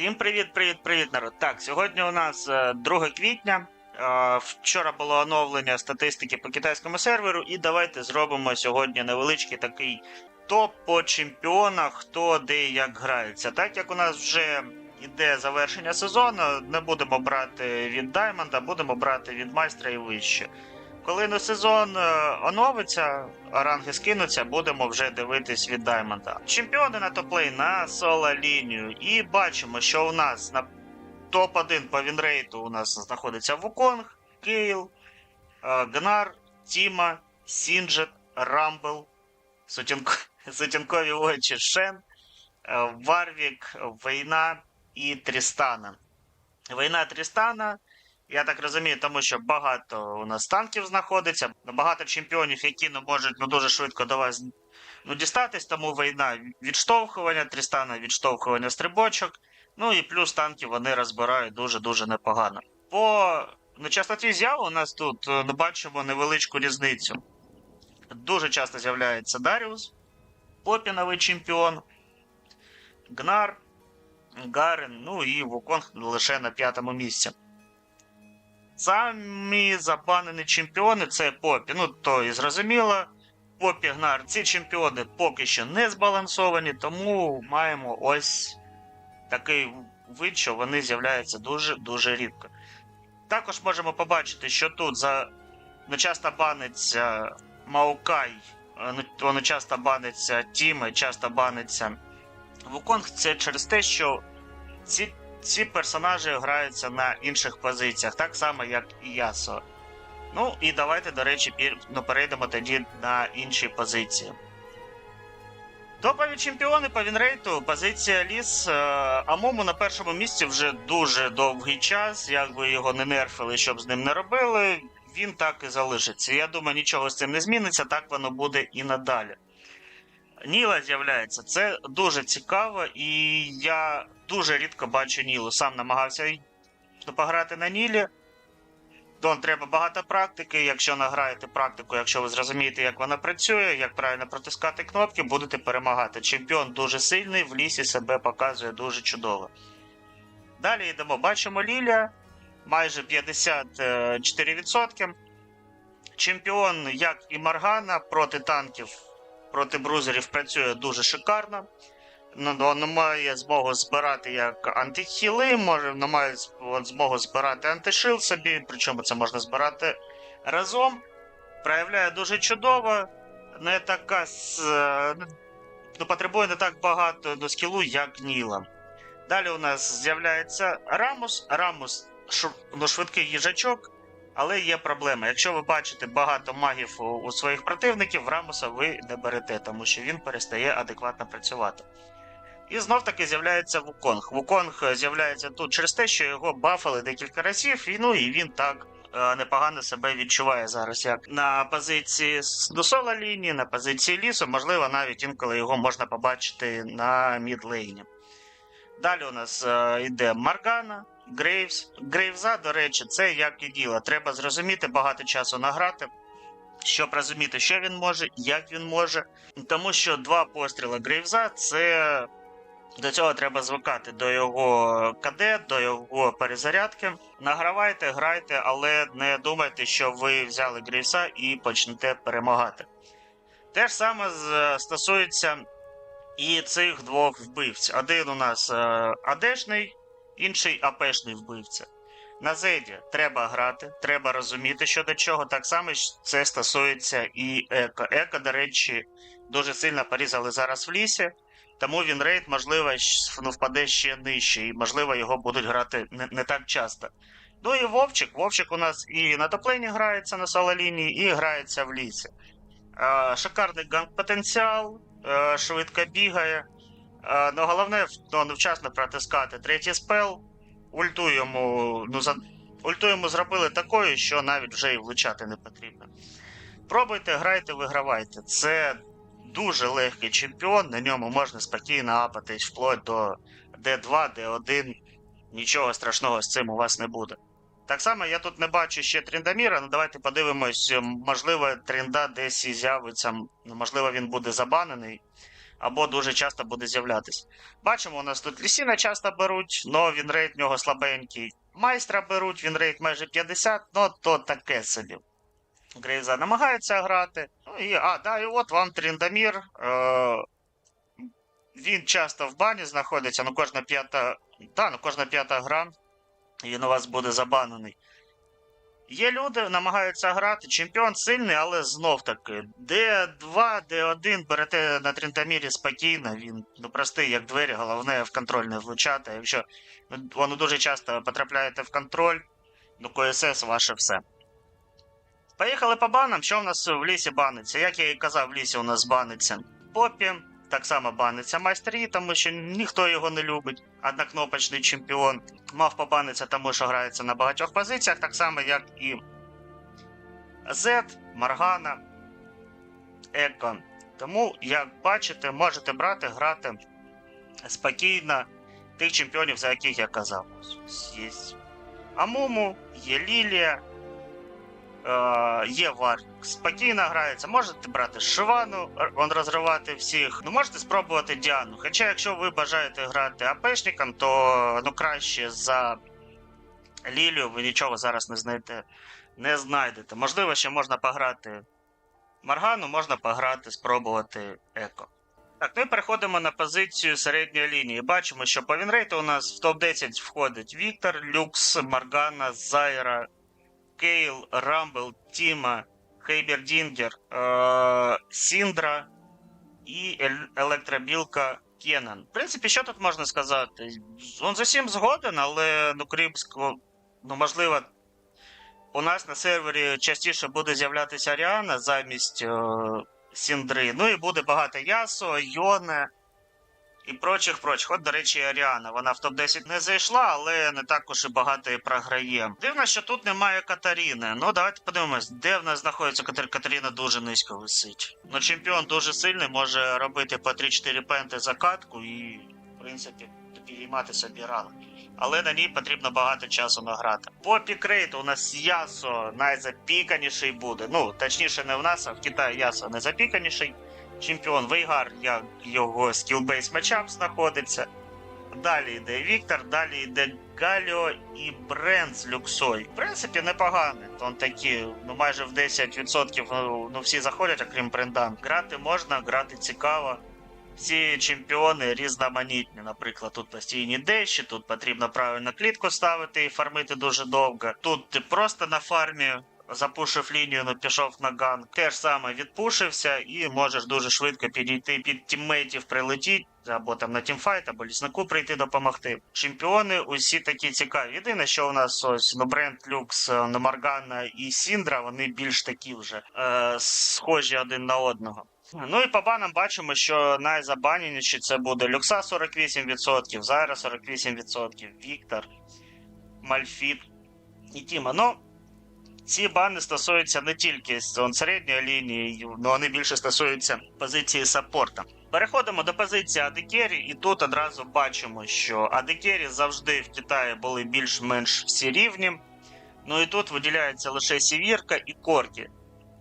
Всім привіт, привіт, привіт, народ. Так, сьогодні у нас е, 2 квітня. Е, Вчора було оновлення статистики по китайському серверу, і давайте зробимо сьогодні невеличкий такий топ по чемпіонах, хто де і як грається. Так як у нас вже іде завершення сезону, не будемо брати від Даймонда, будемо брати від майстра і вище. Коли на сезон е, оновиться, ранги скинуться, будемо вже дивитись від Даймонда. Чемпіони на топлей на соло лінію. І бачимо, що у нас на топ-1 по вінрейту у нас знаходиться Вуконг, Кейл, е, Гнар, Тіма, Сінджет, Рамбл, Сутінко... Сутінкові очі Шен, е, Варвік, Війна і Трістана. Війна Трістана. Я так розумію, тому що багато у нас танків знаходиться, багато чемпіонів, які не можуть ну, дуже швидко до вас ну, дістатись, тому війна відштовхування, Трістана відштовхування стрибочок. Ну і плюс танки вони розбирають дуже-дуже непогано. По ну, частоті з'яв у нас тут е, ну, бачимо невеличку різницю. Дуже часто з'являється Даріус, Попіновий чемпіон, Гнар, Гарен, ну і Вуконг лише на п'ятому місці. Самі забанені чемпіони це Попі. Ну, то і зрозуміло. Попі Гнар. Ці чемпіони поки що не збалансовані, тому маємо ось такий вид, що вони з'являються дуже-дуже рідко. Також можемо побачити, що тут за ну, часто баниться Маукай, е, воно часто баниться Тіми, часто баниться Вуконг. Це через те, що ці ці персонажі граються на інших позиціях, так само, як і Ясо. Ну і давайте, до речі, пір... ну, перейдемо тоді на інші позиції. Топові чемпіони по Вінрейту, позиція Ліс. е, Амому на першому місці вже дуже довгий час. Як би його не нерфили, щоб з ним не робили, він так і залишиться. Я думаю, нічого з цим не зміниться, так воно буде і надалі. Ніла з'являється. Це дуже цікаво, і я дуже рідко бачу Нілу. Сам намагався пограти на Нілі. Дон треба багато практики. Якщо награєте практику, якщо ви зрозумієте, як вона працює, як правильно протискати кнопки, будете перемагати. Чемпіон дуже сильний, в лісі себе показує дуже чудово. Далі йдемо. Бачимо Лілія, майже 54%. Чемпіон, як і Маргана, проти танків проти брузерів працює дуже шикарно. Ну, ну, має змогу збирати як антихіли, може, має змогу збирати антишил собі, причому це можна збирати разом. Проявляє дуже чудово, не така ну, потребує не так багато до скілу, як Ніла. Далі у нас з'являється Рамус. Рамус ну, швидкий їжачок, але є проблема. Якщо ви бачите багато магів у своїх противників, Рамуса ви не берете, тому що він перестає адекватно працювати. І знов таки з'являється Вуконг. Вуконг е, з'являється тут через те, що його бафали декілька разів, і ну і він так е, непогано себе відчуває зараз, як на позиції до соло лінії, на позиції лісу, можливо, навіть інколи його можна побачити на мідлейні. Далі у нас е, йде Маргана, Грейвс. Грейвза, до речі, це як і діло. Треба зрозуміти багато часу награти, щоб розуміти, що він може, як він може. Тому що два постріли Грейвза це до цього треба звикати до його КД, до його перезарядки. Награвайте, грайте, але не думайте, що ви взяли Грейвса і почнете перемагати. Те ж саме стосується і цих двох вбивць. Один у нас е, АДшний, інший АПшний вбивця. На Зеді треба грати, треба розуміти, що до чого. Так само це стосується і Еко. Еко, до речі, дуже сильно порізали зараз в лісі, тому він рейд, можливо, ну, впаде ще нижче, і можливо його будуть грати не, не так часто. Ну і Вовчик. Вовчик у нас і на топлені грається на соло лінії, і грається в лісі. Шикарний ганг-потенціал, швидко бігає. Ну, головне ну, невчасно протискати третій спел. Ульту йому, ну, за... ульту йому зробили такою, що навіть вже і влучати не потрібно. Пробуйте, грайте, вигравайте. Це дуже легкий чемпіон, на ньому можна спокійно апатись вплоть до D2, D1. Нічого страшного з цим у вас не буде. Так само я тут не бачу ще Тріндаміра, ну давайте подивимось, можливо, Трінда десь і з'явиться, ну, можливо, він буде забанений. або дуже часто буде з'являтися. Бачимо, у нас тут Лісіна часто беруть, але він рейд в нього слабенький. Майстра беруть, він рейд майже 50, ну то таке собі. Грейза намагається грати. Ну і, а, да, і от вам Тріндамір. Е, він часто в бані знаходиться, ну кожна п'ята. Да, ну кожна п'ята гра, він у вас буде забанений. Є люди, намагаються грати. Чемпіон сильний, але знов таки. Д2, Д1 берете на Тринтамірі спокійно, він ну, простий, як двері, головне в контроль не влучати. Якщо ну, воно дуже часто потрапляєте в контроль, ну КСС ваше все. Поїхали по банам. Що в нас в лісі баниться? Як я і казав, в лісі у нас баниться Попі, так само баниться майстер Yi, тому що ніхто його не любить. Однокнопочний чемпіон. Мав побаниться, тому що грається на багатьох позиціях, так само, як і Z, Маргана, Еко. Тому, як бачите, можете брати, грати спокійно тих чемпіонів, за яких я казав. Є Амуму, є Лілія, є Варк. Спокійно грається. Можете брати Шивану, он розривати всіх. Ну, можете спробувати Діану. Хоча, якщо ви бажаєте грати АПшником, то ну, краще за Лілію ви нічого зараз не знайдете. Не знайдете. Можливо, ще можна пограти Маргану, можна пограти, спробувати Еко. Так, ну і переходимо на позицію середньої лінії. Бачимо, що по вінрейту у нас в топ-10 входить Віктор, Люкс, Маргана, Зайра, Кейл, Рамбл, Тіма, Хейбердінгер, е- Сіндра і Ел- Електробілка Кенан. В принципі, що тут можна сказати? Він з усім згоден, але ну, Кріпсько, ну можливо, у нас на сервері частіше буде з'являтися Аріана замість е- Сіндри. Ну і буде багато Ясо, Йоне і прочих прочих. От, до речі, Аріана. Вона в топ-10 не зайшла, але не також і багато і програє. Дивно, що тут немає Катаріни. Ну, давайте подивимось, де в нас знаходиться Катар... Катаріна дуже низько висить. Ну, чемпіон дуже сильний, може робити по 3-4 пенти за катку і, в принципі, підіймати собі ранг. Але на ній потрібно багато часу награти. По пікрейту у нас Ясо найзапіканіший буде. Ну, точніше, не в нас, а в Китаї Ясо найзапіканіший. Чемпіон Вейгар, як його скілбейс матчап знаходиться. Далі йде Віктор, далі йде Галіо і Бренд з Люксой. В принципі, непоганий. Он такі, ну майже в 10% ну, ну всі заходять, окрім Брендан. Грати можна, грати цікаво. Всі чемпіони різноманітні. Наприклад, тут постійні дещі, тут потрібно правильно клітку ставити і фармити дуже довго. Тут ти просто на фармі запушив лінію, ну пішов на ганг. Те ж саме відпушився, і можеш дуже швидко підійти під тіммейтів, прилетіть, або там на тімфайт, або ліснику прийти допомогти. Чемпіони усі такі цікаві. Єдине, що у нас ось ну Бренд, Люкс, е, ну, Моргана і Сіндра, вони більш такі вже е, схожі один на одного. Ну і по банам бачимо, що найзабаненіші це буде Люкса 48%, Зайра 48%, Віктор, Мальфіт і Тіма. Ну, ці бани стосуються не тільки середньої лінії, але вони більше стосуються позиції саппорта. Переходимо до позиції Адекері, і тут одразу бачимо, що Адекері завжди в Китаї були більш-менш всі рівні. Ну і тут виділяється лише Сівірка і Коркі.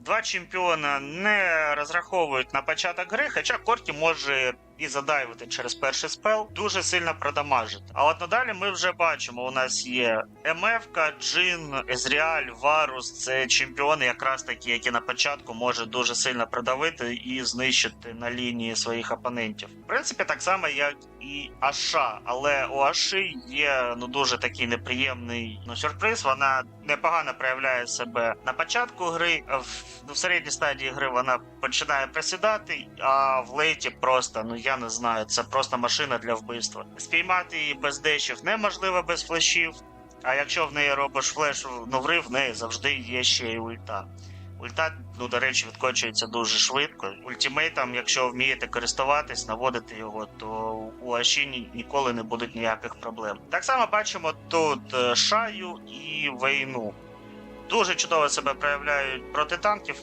Два чемпіона не розраховують на початок гри, хоча Коркі може і задайвити через перший спел, дуже сильно продамажити. А от надалі ми вже бачимо: у нас є МФ, Джин, Езріаль, Варус. Це чемпіони, якраз такі, які на початку можуть дуже сильно продавити і знищити на лінії своїх опонентів. В принципі, так само, як і Аша, але у Аши є ну дуже такий неприємний ну, сюрприз. Вона непогано проявляє себе на початку гри. В, ну, в середній стадії гри вона починає присідати, а в лейті просто ну я не знаю. Це просто машина для вбивства. Спіймати її без дещів неможливо без флешів. А якщо в неї робиш флеш, ну врив, в неї завжди є ще й ульта. Ульта, ну до речі, відкочується дуже швидко. Ультимейтом, якщо вмієте користуватись, наводити його, то у Аші ніколи не будуть ніяких проблем. Так само бачимо тут е, Шаю і Вейну. Дуже чудово себе проявляють проти танків.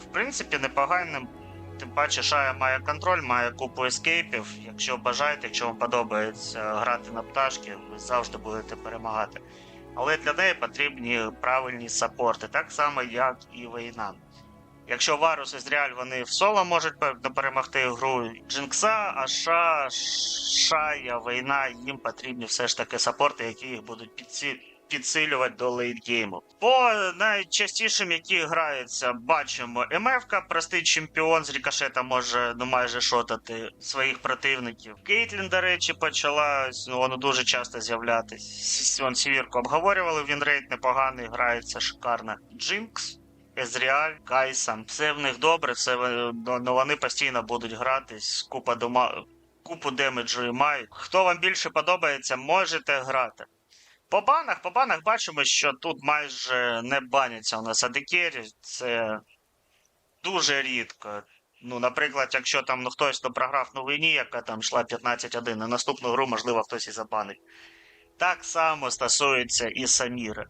В принципі, непоганим. Тим паче, Шая має контроль, має купу ескейпів. Якщо бажаєте, якщо вам подобається грати на пташки, ви завжди будете перемагати. Але для неї потрібні правильні саппорти, так само, як і Вейнан. Якщо Варус і Зріаль вони в соло можуть перемогти гру Джинкса, Аша, Шая, Війна, їм потрібні все ж таки саппорти, які їх будуть підсі... підсилювати до лейтгейму. По найчастішим, які граються, бачимо МФК, простий чемпіон з рікошета може ну майже шотати своїх противників. Кейтлін, до речі, почала ну, воно дуже часто з'являтись. Вон Сівірку обговорювали, він рейд непоганий, грається шикарно. Джинкс. Езріаль, Кайса, все в них добре, все ну, ну, вони постійно будуть гратись, купа дома, купу демеджу і мають. Хто вам більше подобається, можете грати. По банах, по банах бачимо, що тут майже не баняться у нас адекері. Це дуже рідко. Ну, наприклад, якщо там ну, хтось то програв на війні, яка там йшла 15-1, на наступну гру, можливо, хтось і забанить. Так само стосується і Саміри.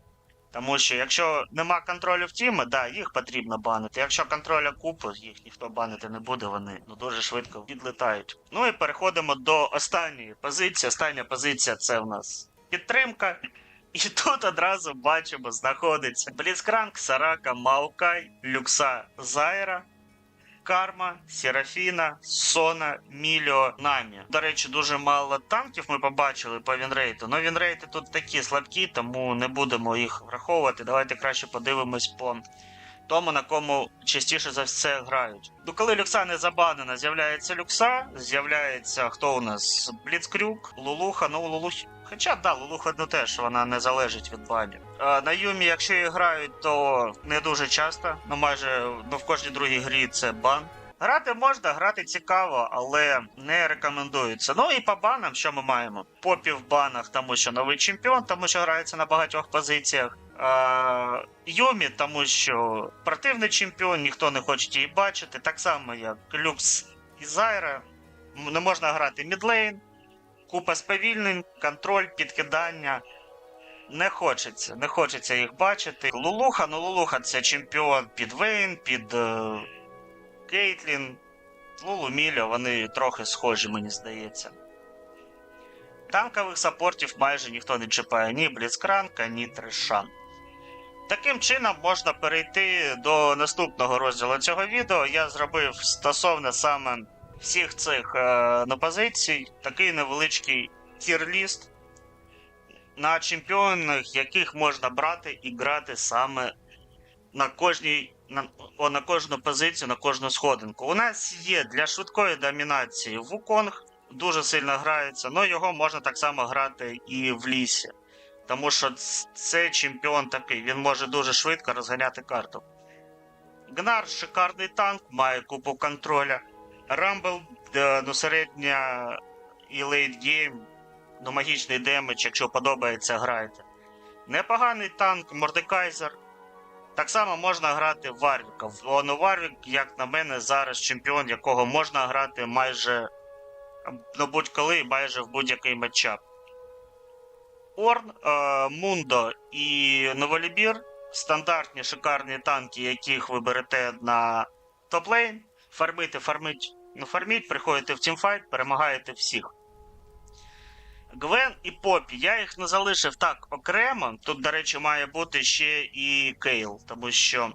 Тому що якщо нема контролю в тіми, да, їх потрібно банити. Якщо контроля купу, їх ніхто банити не буде, вони ну, дуже швидко відлітають. Ну і переходимо до останньої позиції. Остання позиція це в нас підтримка. І тут одразу бачимо, знаходиться Бліцкранк, Сарака, Маукай, Люкса, Зайра, Карма, Серафіна, Сона, Міліо, Намі. До речі, дуже мало танків ми побачили по вінрейту. Ну вінрейти тут такі слабкі, тому не будемо їх враховувати. Давайте краще подивимось по тому, на кому частіше за все грають. Ну, коли люкса не забанена, з'являється люкса, з'являється хто у нас? Бліцкрюк, Лулуха, ну Лулухи. Хоча да, Лулуха ну теж вона не залежить від банів. А, на Юмі, якщо і грають, то не дуже часто. Ну майже ну, в кожній другій грі це бан. Грати можна, грати цікаво, але не рекомендується. Ну і по банам, що ми маємо? Попі в банах, тому що новий чемпіон, тому що грається на багатьох позиціях. А, Юмі, тому що противний чемпіон, ніхто не хоче її бачити. Так само, як Люкс і Зайра. Не можна грати мідлейн, купа сповільнень, контроль, підкидання. Не хочеться, не хочеться їх бачити. Лулуха, ну Лулуха це чемпіон під Вейн, під е, Кейтлін, Лулу Мілю, вони трохи схожі, мені здається. Танкових саппортів майже ніхто не чіпає ні Бліцкранка, ні Трешан. Таким чином можна перейти до наступного розділу цього відео. Я зробив стосовно саме всіх цих е, ну, позицій такий невеличкий тір-ліст на чемпіонах, яких можна брати і грати саме на кожній на, о, на кожну позицію, на кожну сходинку. У нас є для швидкої домінації Вуконг, дуже сильно грається, але його можна так само грати і в лісі. Тому що це чемпіон такий, він може дуже швидко розганяти карту. Гнар шикарний танк, має купу контроля. Рамбл, е, ну середня і лейтгейм, ну магічний демедж, якщо подобається, грайте. Непоганий танк, Мордекайзер. Так само можна грати Варвіка. Ну, Варвік, як на мене, зараз чемпіон, якого можна грати майже ну, будь-коли, майже в будь-який матчап. Орн, е, Мундо і Новолібір стандартні шикарні танки, яких ви берете на топ-лейн. Фармите, фармить, ну фарміть, приходите в тімфайт, перемагаєте всіх. Гвен і Попі. Я їх не залишив так окремо. Тут, до речі, має бути ще і Кейл, тому що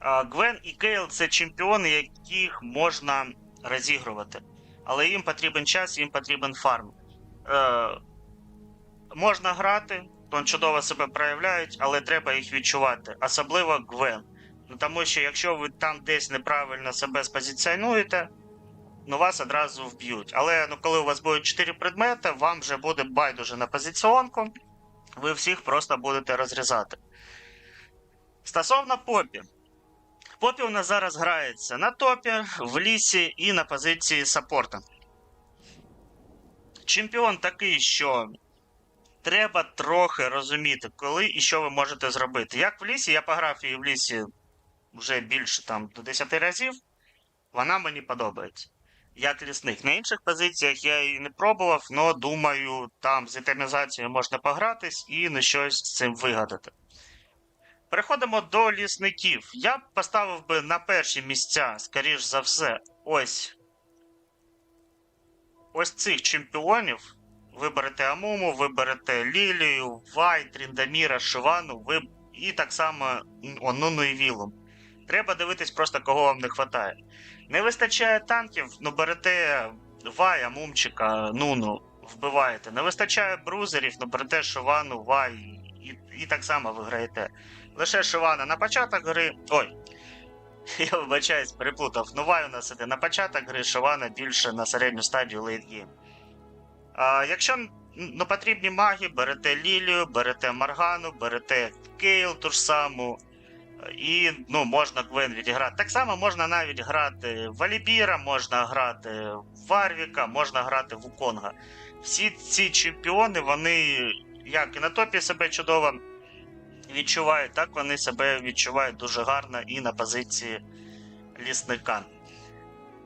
Гвен і Кейл це чемпіони, яких можна розігрувати. Але їм потрібен час, їм потрібен фарм. Е, можна грати, то чудово себе проявляють, але треба їх відчувати. Особливо Гвен. Ну, тому що якщо ви там десь неправильно себе спозиціонуєте, ну вас одразу вб'ють. Але ну, коли у вас будуть 4 предмети, вам вже буде байдуже на позиціонку, ви всіх просто будете розрізати. Стосовно попі. Попі у нас зараз грається на топі, в лісі і на позиції саппорта. Чемпіон такий, що треба трохи розуміти, коли і що ви можете зробити. Як в лісі, я пограв її в лісі вже більше там до 10 разів. Вона мені подобається. Як лісник. На інших позиціях я її не пробував, але думаю, там з етемізацією можна погратись і на щось з цим вигадати. Переходимо до лісників. Я б поставив би на перші місця, скоріш за все, ось. Ось цих чемпіонів. Виберете Амуму, виберете Лілію, Вай, Тріндаміра, Шивану, ви... і так само Онуну і Вілу. Треба дивитись просто, кого вам не вистачає. Не вистачає танків, ну берете Вая, Мумчика, Нуну, вбиваєте. Не вистачає брузерів, ну берете Шивану, Вай і, і так само виграєте. Лише Шивана на початок гри. Ой. Я вибачаюсь, переплутав. Ну Вай у нас іде на початок гри, Шивана більше на середню стадію лейтгейм. А, якщо ну, потрібні маги, берете Лілію, берете Маргану, берете Кейл ту ж саму. І ну, можна Гвен відіграти. Так само можна навіть грати в Алібіра, можна грати в Варвіка, можна грати в Уконга. Всі ці чемпіони, вони як і на топі себе чудово відчувають, так вони себе відчувають дуже гарно і на позиції лісника.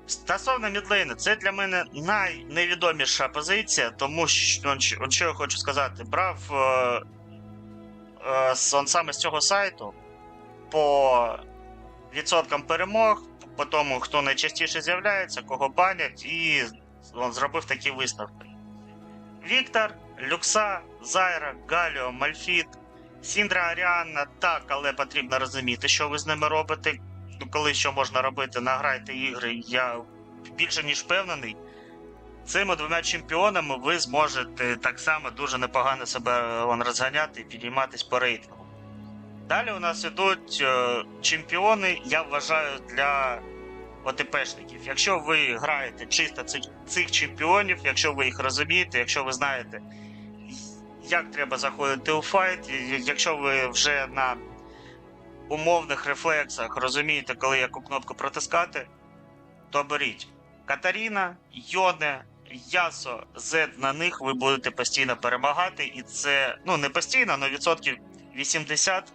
Стосовно мідлейна, це для мене найневідоміша позиція, тому що, от що я хочу сказати, брав е, е, саме з цього сайту по відсоткам перемог, по тому, хто найчастіше з'являється, кого банять, і он зробив такі висновки. Віктор, Люкса, Зайра, Галіо, Мальфіт, Сіндра Аріанна, так, але потрібно розуміти, що ви з ними робите. Ну, коли що можна робити, награйте ігри, я більше ніж впевнений. Цими двома чемпіонами ви зможете так само дуже непогано себе розганяти і підійматись по рейтингу. Далі у нас ідуть е, чемпіони, я вважаю, для ОТПшників. Якщо ви граєте чисто цих, чемпіонів, якщо ви їх розумієте, якщо ви знаєте, як треба заходити у файт, якщо ви вже на умовних рефлексах розумієте, коли яку кнопку протискати, то беріть Катаріна, Йоне, Ясо, Зед на них ви будете постійно перемагати, і це ну не постійно, але відсотків 80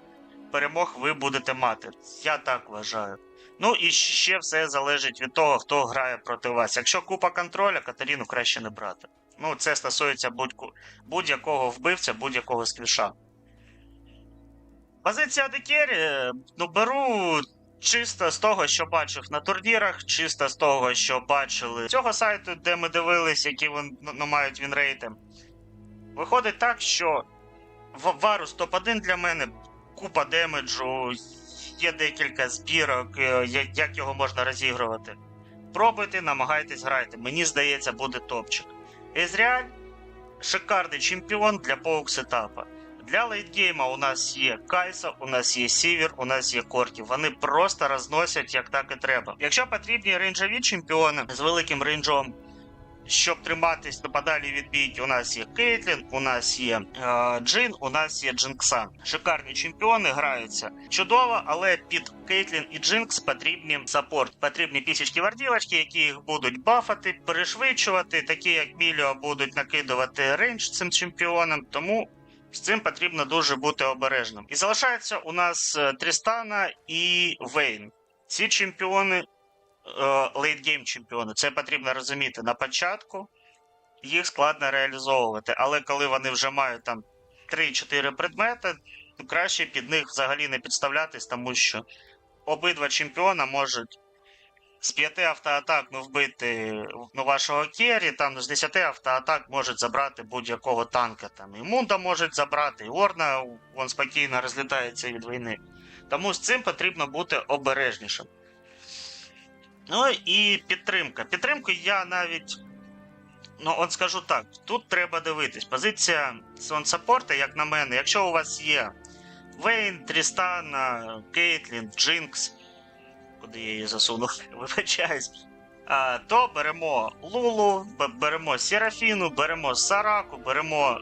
перемог ви будете мати. Я так вважаю. Ну і ще все залежить від того, хто грає проти вас. Якщо купа контроля, Катаріну краще не брати. Ну, це стосується будь- будь-якого вбивця, будь-якого сквіша. Позиція Декері, ну беру чисто з того, що бачив на турнірах, чисто з того, що бачили з цього сайту, де ми дивились, які вони ну, мають вінрейти. Виходить так, що Варус топ-1 для мене, купа демеджу, є декілька збірок, е, як його можна розігрувати. Пробуйте, намагайтесь грайте. Мені здається, буде топчик. Езріаль шикарний чемпіон для поук сетапа. Для лейтгейма у нас є Кайса, у нас є Сівер, у нас є Корті. Вони просто розносять як так і треба. Якщо потрібні рейнджові чемпіони з великим рейнджом, щоб триматись на подалі від бійки, у нас є Кейтлін, у нас є е, Джин, у нас є Джинксан. Шикарні чемпіони граються чудово, але під Кейтлін і Джинкс потрібні саппорт. Потрібні пісічки варділочки, які їх будуть бафати, перешвидшувати, такі як Міліо будуть накидувати рейндж цим чемпіонам. Тому з цим потрібно дуже бути обережним. І залишається у нас е, Трістана і Вейн. Ці чемпіони лейтгейм чемпіони. Це потрібно розуміти на початку. Їх складно реалізовувати, але коли вони вже мають там 3-4 предмети, то краще під них взагалі не підставлятись, тому що обидва чемпіона можуть з 5 автоатак ну, вбити ну, вашого Кері, там з 10 автоатак можуть забрати будь-якого танка. Там і Мунда можуть забрати, і Орна він спокійно розлітається від війни. Тому з цим потрібно бути обережнішим. Ну і підтримка. Підтримку я навіть. Ну, от скажу так, тут треба дивитись. Позиція саппорта, як на мене, якщо у вас є Вейн, Трістана, Кейтлін, Джинкс, куди я її засунув, вибачаюсь, то беремо Лулу, беремо Серафіну, беремо Сараку, беремо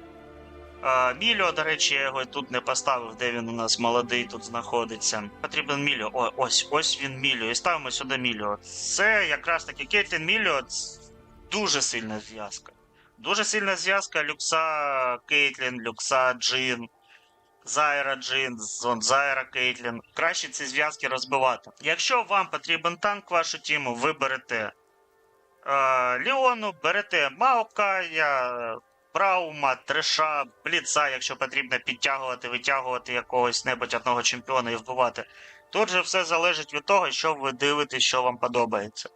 а, Міліо, до речі, я його тут не поставив, де він у нас молодий тут знаходиться. Потрібен Міліо. О, ось, ось він Міліо. І ставимо сюди Міліо. Це якраз таки Кейтлін Міліо ц- дуже сильна зв'язка. Дуже сильна зв'язка Люкса Кейтлін, Люкса Джин, Зайра Джин, Зайра Кейтлін. Краще ці зв'язки розбивати. Якщо вам потрібен танк вашу тіму, ви берете е, Ліону, берете Маокая, Браума, Треша, Бліца, якщо потрібно підтягувати, витягувати якогось небудь одного чемпіона і вбивати. Тут же все залежить від того, що ви дивитесь, що вам подобається.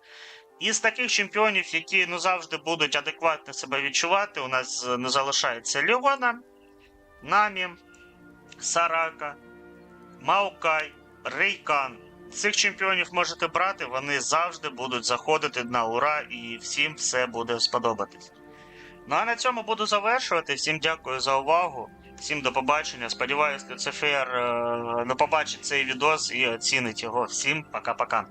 Із таких чемпіонів, які ну завжди будуть адекватно себе відчувати, у нас е, ну, залишається Ліона, Намі, Сарака, Маукай, Рейкан, Цих чемпіонів можете брати, вони завжди будуть заходити на ура, і всім все буде сподобатись. Ну а на цьому буду завершувати. Всім дякую за увагу. Всім до побачення. Сподіваюсь, Люцифер не побачить цей відос і оцінить його. Всім пока-пока.